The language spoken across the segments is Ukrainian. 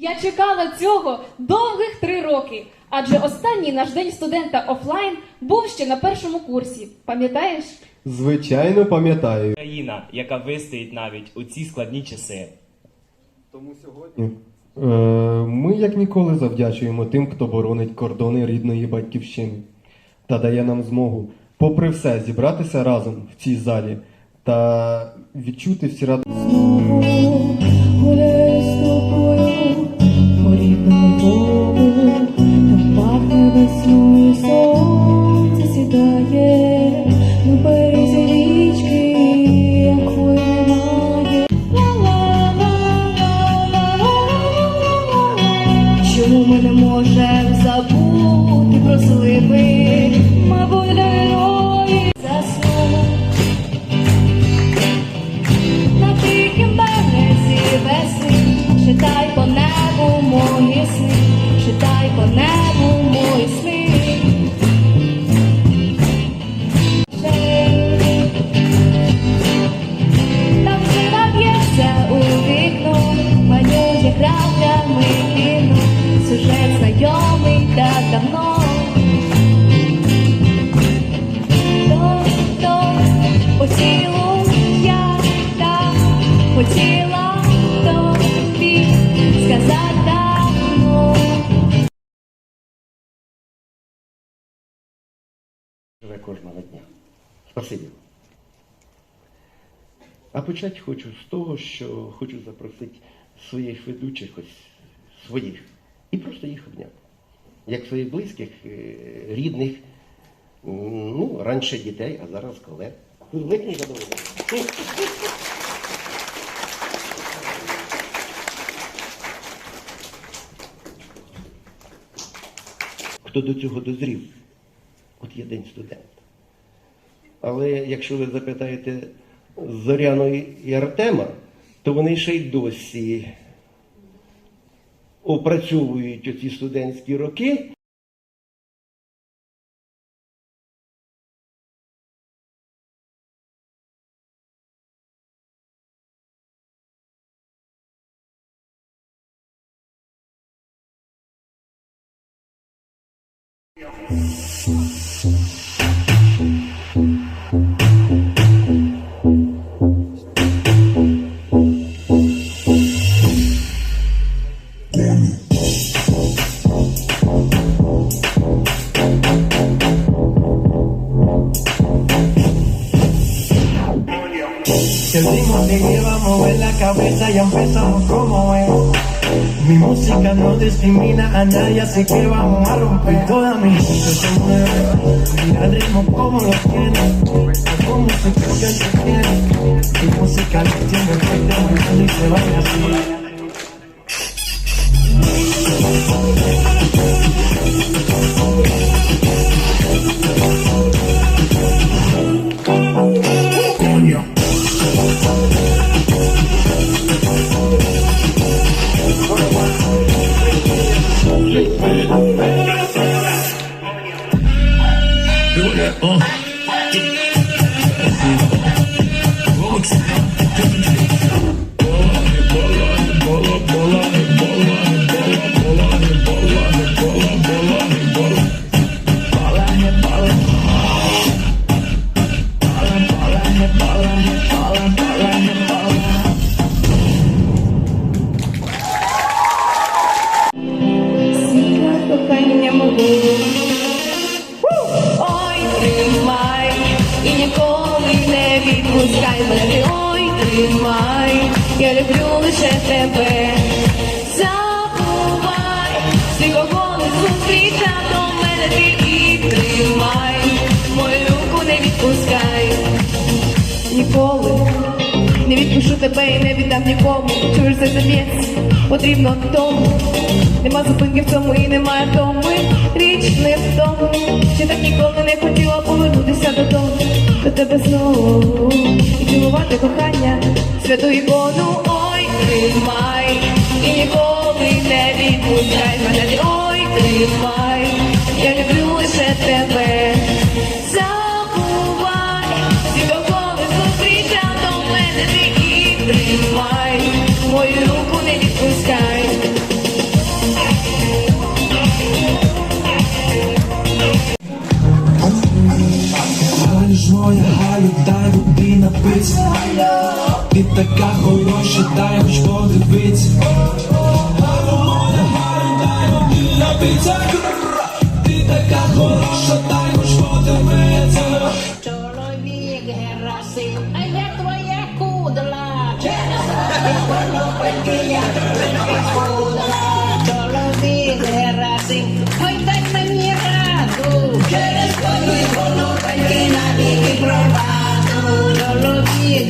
Я чекала цього довгих три роки, адже останній наш день студента офлайн був ще на першому курсі. Пам'ятаєш? Звичайно, пам'ятаю. Країна, яка вистоїть навіть у ці складні часи. Тому сьогодні е, ми як ніколи завдячуємо тим, хто боронить кордони рідної батьківщини та дає нам змогу, попри все, зібратися разом в цій залі та відчути всі радості. Ми кожного дня. Спасибі. А почати хочу з того, що хочу запросити своїх ведучих, ось своїх, і просто їх обняти. Як своїх близьких, е, рідних, ну, раніше дітей, а зараз колег. З великим задоволенням. Хто до цього дозрів? От є день студента. Але якщо ви запитаєте Зоряну і Артема, то вони ще й досі опрацьовують оці студентські роки. Música no discrimina a nadie, así que vamos a romper. Toda mi gente se mueve. Mira el ritmo como lo tiene. La música que se tiene. Mi música lo tiene bailando y se baila así. Відпускай мене. Ой, тримай, я люблю лише тебе. Забувай, ти кого не зустрічав до мене ти і тримай, мою руку не відпускай. Ніколи не відпущу тебе і не віддам нікому. Чуєш це заб'ється, потрібно тому. Нема зупинки в цьому і немає втоми. Річ не в тому, що так ніколи не хотіла повернутися додому. До тебе знову і кохання, святу ікону, ой, тримай, і ніколи не відпускай мене, ой, тримай, я люблю лише тебе. Забувай, ти зустріча до мене. Ти і тримай, мою така хороша, дай хоч подивиться. Гарно, моя гарно, дай мені набиться. Ти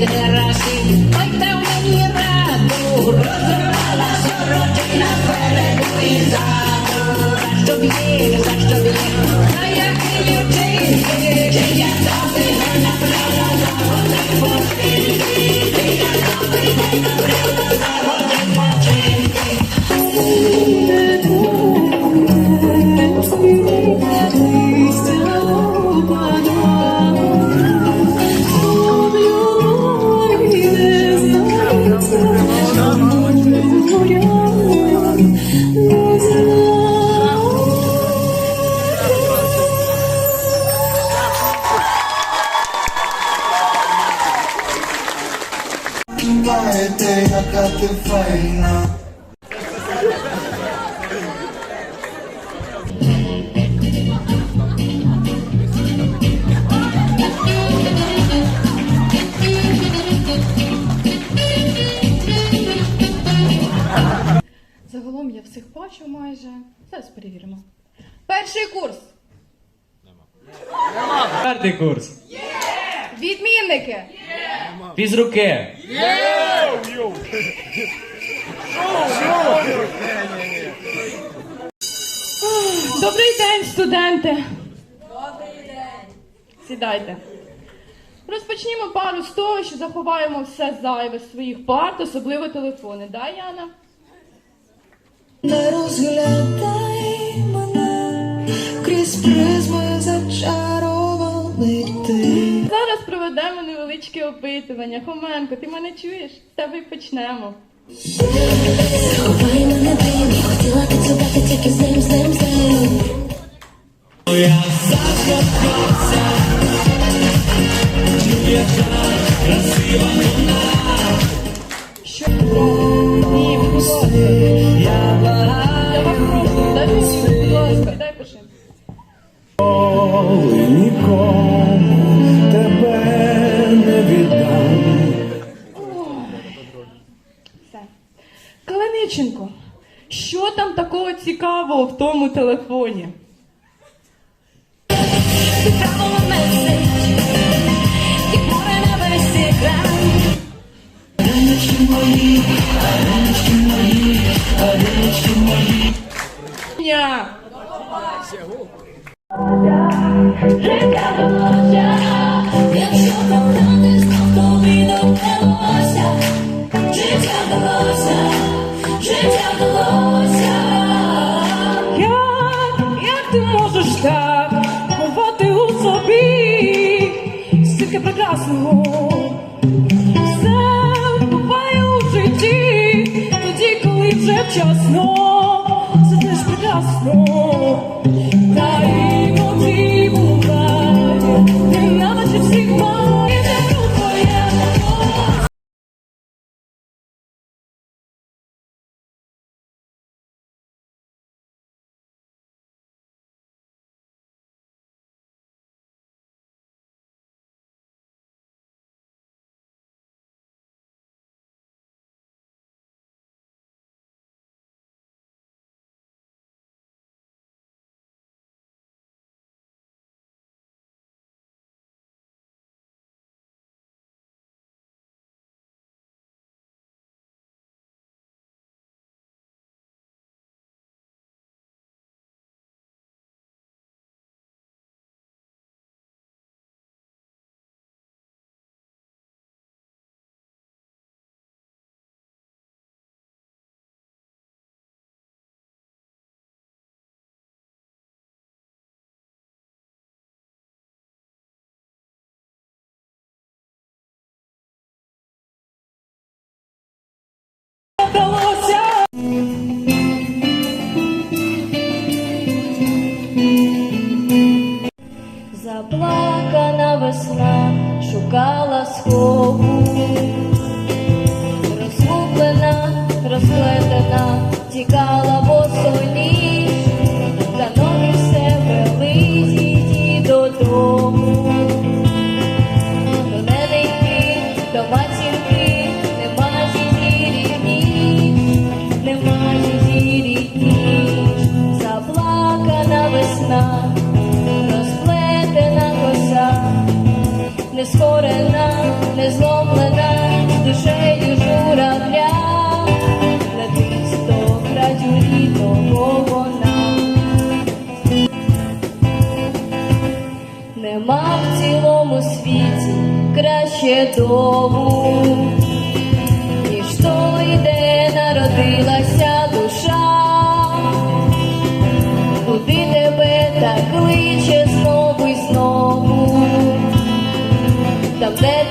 de Racing. Яка. Загалом я всіх бачу майже. Зараз перевіримо. Перший курс. Четвертий курс. Відмінники. Фізруки. Добрий день, студенти. Добрий день. Сідайте. Розпочнімо пару з того, що заховаємо все зайве з своїх парт, особливо телефони. Да, Яна? Не розглядай мене крізь проведемо невеличке опитування. Хоменко, ти мене чуєш? З тебе й почнемо. Ховай мене дим, хотіла танцювати тільки з ним, з ним, з ним. Ні, що там такого цікавого в тому телефоні? Цікавого меседж, як slow. Шукала схову, святому, між той, де народилася душа, куди тебе так кличе знову і знову, там де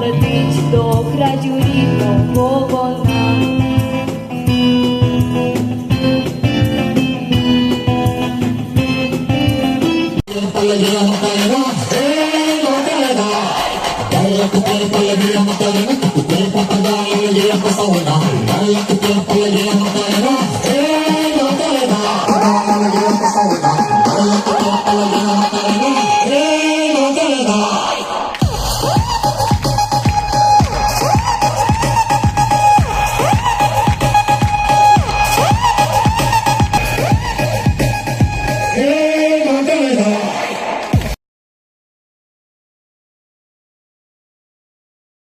летить до краю рідного.